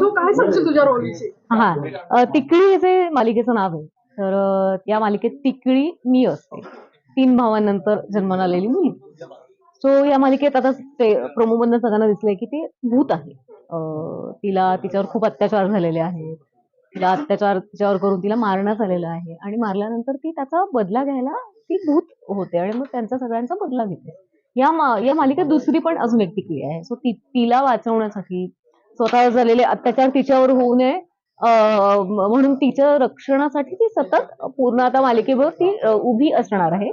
तू काय सांगशील तुझ्या रोलची हा अ, तिकडी हे जे मालिकेचं नाव आहे तर अ, या मालिकेत तिकडी मी असते. तीन भावांनंतर जन्माला आलेली मुलगी. सो या मालिकेत आता प्रोमो मधनं सगळ्यांना दिसलंय की ते भूत आहे. अ, तिला तिच्यावर खूप अत्याचार झालेले आहेत. तिला अत्याचार तिच्यावर करून तिला मारण्यात आलेलं आहे. आणि मारल्यानंतर ती त्याचा बदला घ्यायला ती भूत होते. आणि मग त्यांचा सगळ्यांचा बदला घेते. या मा- या मालिकेत दुसरी पण अजून एक टिकली आहे. सो ती तिला वाचवण्यासाठी स्वतः झालेले अत्याचार तिच्यावर होऊ नये. म्हणून तिच्या रक्षणासाठी ती सतत पूर्ण आता मालिकेवर ती उभी असणार आहे.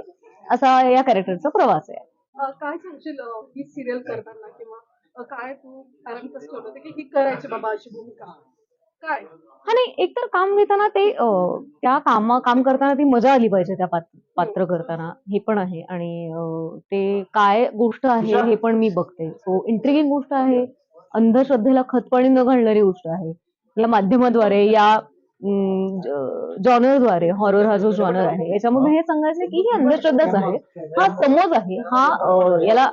असा या कॅरेक्टरचा प्रवास आहे. काय सांगशील ही सिरियल करताना किंवा काय तू पॅरेंट्स ठेवलं होतं की ही करायची बाबा अशी भूमिका? काय? हा नाही एकतर काम घेताना ते अं, त्या कामा काम करताना ती मजा आली पाहिजे त्या पात्र पात्र करताना. हे पण आहे आणि अं, ते काय गोष्ट आहे हे पण मी बघते. सो इंट्रिगिंग गोष्ट आहे. अंधश्रद्धेला खतपाणी न घालणारी गोष्ट आहे. या माध्यमाद्वारे या जॉनरद्वारे हॉरर हा जो जॉनर आहे याच्यामध्ये हे सांगायचं की ही अंधश्रद्धाच आहे. हा समज आहे. हा अं, याला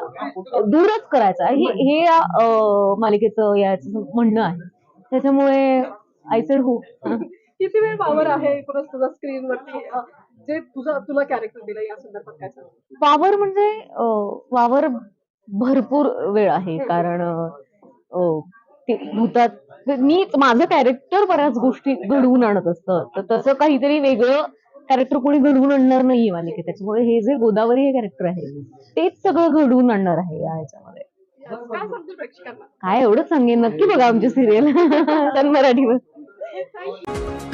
दूरच करायचा आहे. हे हे या अं, मालिकेचं याचं म्हणणं आहे. त्याच्यामुळे आय सेड हो किती वेळ वावर आहे एकूणच तुझा स्क्रीन वरती? जे तुझा तुला कॅरेक्टर दिलं या संदर्भात काय सांग वावर म्हणजे वावर भरपूर वेळ आहे. कारण ते भूतात मी माझं कॅरेक्टर बऱ्याच गोष्टी घडवून आणत असतं. तर तसं काहीतरी वेगळं कॅरेक्टर कोणी घडवून आणणार नाहीये मालिकेत. त्याच्यामुळे हे जे गोदावरी हे कॅरेक्टर आहे तेच सगळं घडवून आणणार आहे या ह्याच्यामध्ये. काय सांगतो प्रेक्षकांना? काय एवढंच सांगेन? नक्की बघा आमची सिरियल सन you.